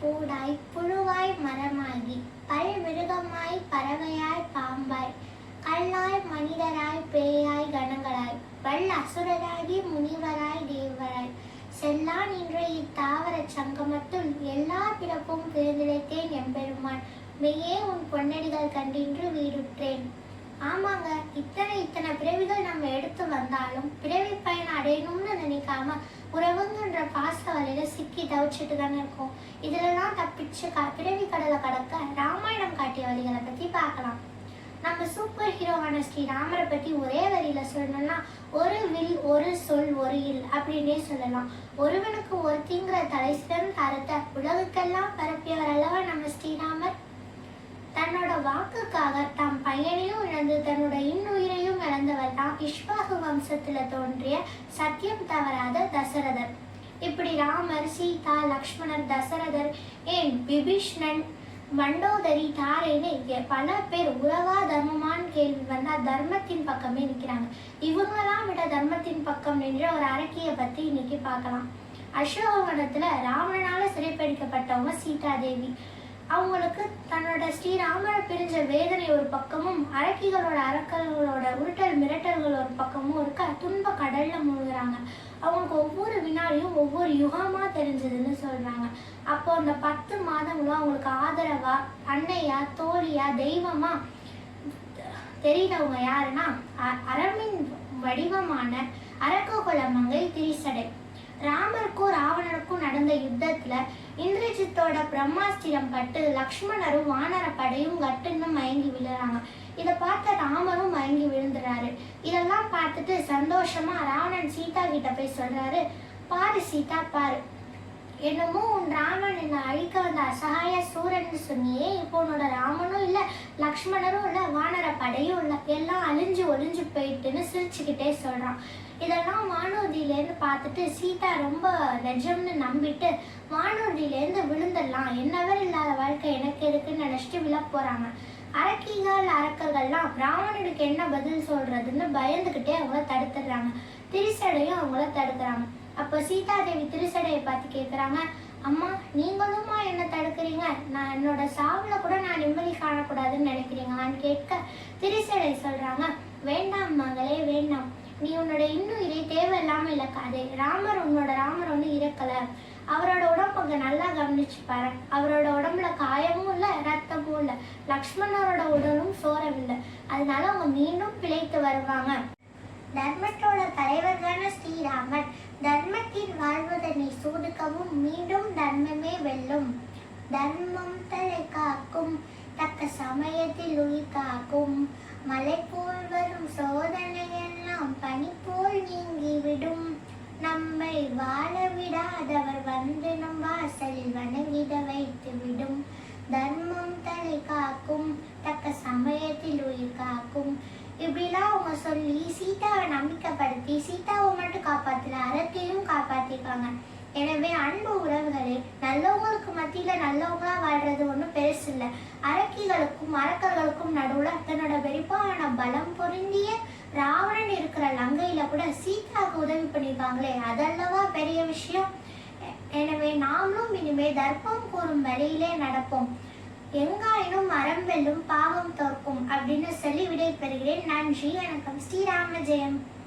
பூடாய் புழுவாய் மரமாகி பல் மிருகமாய் பறவையாய் பாம்பாய் கல்லாய் மனிதராய் பேயாய் கணங்களாய் வல் அசுரராகி முனிவராய் தேவராய். செல்லான் நின்ற இத்தாவர சங்கமத்துள் எல்லா பிறப்பும் பிறந்திழைத்தேன் எம்பெருமான். மெய்யே உன் பொன்னடிகள் கண்டின்று வீடுற்றேன். ஆமாங்க இத்தனை இத்தனை பிறவிகள் நம்ம எடுத்து வந்தாலும் பிறவி பயன் அடையணும்னு நினைக்காம உறவுங்கன்ற பாச வலையில சிக்கி தவிச்சிட்டு தானே இருக்கும். இதுலலாம் தப்பிச்சு க பிறவி கடலை கடக்க ராமாயணம் காட்டிய வழிகளை பத்தி பார்க்கலாம். நம்ம சூப்பர் ஹீரோவான ஸ்ரீ ராமரை பத்தி ஒரே வரியில சொல்லணும்னா ஒரு வில் ஒரு சொல் ஒரு இல் அப்படின்னே சொல்லலாம். ஒருவனுக்கு ஒருத்திங்கிற தலை சிறந்த அறத்தை உலகுக்கெல்லாம் பரப்பியவர் அல்லவா நம்ம ஸ்ரீராமர்? தன்னோட வாக்குக்காக தம் பையனையும் இழந்து தன்னுடைய இன்னுயிரையும் இழந்தவர் தான் இஷ்வாகு வம்சத்தில் தோன்றிய சத்தியம் தவறாத தசரதர். இப்படி ராமர் சீதா லக்ஷ்மணர் தசரதர் ஏன் விபீஷ்ணன் மண்டோதரி தாரேன்னு பல பேர் உறவா தர்மமான்னு கேள்வி வந்தால் தர்மத்தின் பக்கமே நிற்கிறாங்க இவங்களெல்லாம் விட தர்மத்தின் பக்கம் நின்ற ஒரு அரக்கிய பற்றி இன்னைக்கு பார்க்கலாம். அசோகவனத்தில் ராவணனால சிறைப்பிடிக்கப்பட்டவங்க சீதா தேவி அவங்களுக்கு தன்னோட ஸ்ரீராமரை பிரிஞ்ச வேதனை ஒரு பக்கமும் அரக்கிகளோட அரக்கல்களோட உருட்டல் மிரட்டல்கள் ஒரு பக்கமும் இருக்க துன்ப கடல்ல முழுகிறாங்க. அவங்களுக்கு ஒவ்வொரு வினாடியும் ஒவ்வொரு யுகமா தெரிஞ்சதுன்னு சொல்றாங்க. அப்போ அந்த பத்து மாதங்களும் அவங்களுக்கு ஆதரவா அன்னையா தோழியா தெய்வமா தெரியுறவங்க யாருன்னா அ- அரமின் வடிவமான அரக்ககுல மங்கை திரிசடை. ராமருக்கும் ராவணருக்கும் நடந்த யுத்தத்துல இந்திரஜித்தோட பிரம்மாஸ்திரம் பட்டு லக்ஷ்மணரும் வானர படையும் கட்டுன்னு மயங்கி விழுறாங்க. இதை பார்த்த ராமரும் மயங்கி விழுந்துறாரு. இதெல்லாம் பார்த்துட்டு சந்தோஷமா ராவணன் சீதா கிட்ட போய் சொல்றாரு பாரு சீதா பாரு. என்னமோ உன் ராமன் என்னை அழிக்க வந்த அசகாய சூரன் சொன்னியே இப்போ உன்னோட ராமனும் இல்ல லக்ஷ்மணரும் இல்ல வானர படையும் இல்ல எல்லாம் அழிஞ்சு ஒளிஞ்சு போயிட்டுன்னு சிரிச்சுக்கிட்டே சொல்றான். இதெல்லாம் வானூர் பார்த்துட்டு சீதா ரொம்ப நிஜம்னு நம்பிட்டு வானூர்தியிலேருந்து விழுந்துடலாம். என்னவர் இல்லாத வாழ்க்கை எனக்கு இருக்குன்னு நினைச்சிட்டு விழ போறாங்க. அரக்கிகள் அரக்கர்கள்லாம் பிராமணனுக்கு என்ன பதில் சொல்றதுன்னு பயந்துகிட்டே அவங்கள தடுத்துடுறாங்க. திரிசடையும் அவங்கள தடுக்கிறாங்க. அப்போ சீதாதேவி திருசடையை பார்த்து கேட்குறாங்க அம்மா நீங்களுமா என்ன தடுக்கிறீங்க? நான் என்னோட சாவில் கூட நான் நிம்மதி காணக்கூடாதுன்னு நினைக்கிறீங்களான்னு கேட்க திரிசடை சொல்றாங்க வேண்டாம் மகளே வேண்டாம். நீ உன்னோட இன்னும் இதே தேவை தேவையில்லாம கதை ராமர் உன்னோட ராமர் வந்து இறக்கல. அவரோட உடம்பு அங்க நல்லா கவனிச்சு பாரு. அவரோட உடம்புல காயமும் இல்லை ரத்தமும் இல்லை. லக்ஷ்மணரோட உடலும் சோரவில்லை. அதனால அவங்க மீண்டும் பிழைத்து வருவாங்க. தர்மத்தோட தலைவரான ஸ்ரீராமன் தர்மத்தில் வாழ்வதனை சூதுக்கவும் மீண்டும் தர்மமே வெல்லும். தர்மம் தலை காக்கும் தக்க சமயத்தில் உயிர் காக்கும். மலை போல் வரும் சோதனையெல்லாம் பனி போல் நீங்கி விடாதவர் வந்து நம் வாசலில் வணங்கிட வைத்து விடும் தர்மம் தலை காக்கும் தக்க சமயத்தில் உயிர் காக்கும். இப்படிலாம் அவங்க சொல்லி சீதாவை நம்பிக்கைப்படுத்தி சீதாவை மட்டும் காப்பாத்தல அறத்தையும் காப்பாத்திருக்காங்க. எனவே அன்பு உறவுகளே நல்லவங்களுக்கு மத்தியில நல்லவங்களா வாழ்றது ஒன்றும் பெருசு இல்லை. அரக்கிகளுக்கும் அரக்கர்களுக்கும் நடுவுல தன்னோட வெறிப்பான பலம் பொருந்திய ராவணன் இருக்கிற லங்கையில கூட சீதாவுக்கு உதவி பண்ணியிருக்காங்களே அதல்லவா பெரிய விஷயம். எனவே நாமளும் இனிமே தர்ப்பம் கூறும் வழியிலே நடப்போம். எங்காயினும் மரம் வெல்லும் பாவம் தோற்கும் அப்படின்னு சொல்லி விடை பெறுகிறேன். நன்றி வணக்கம். ஸ்ரீராம ஜெயம்.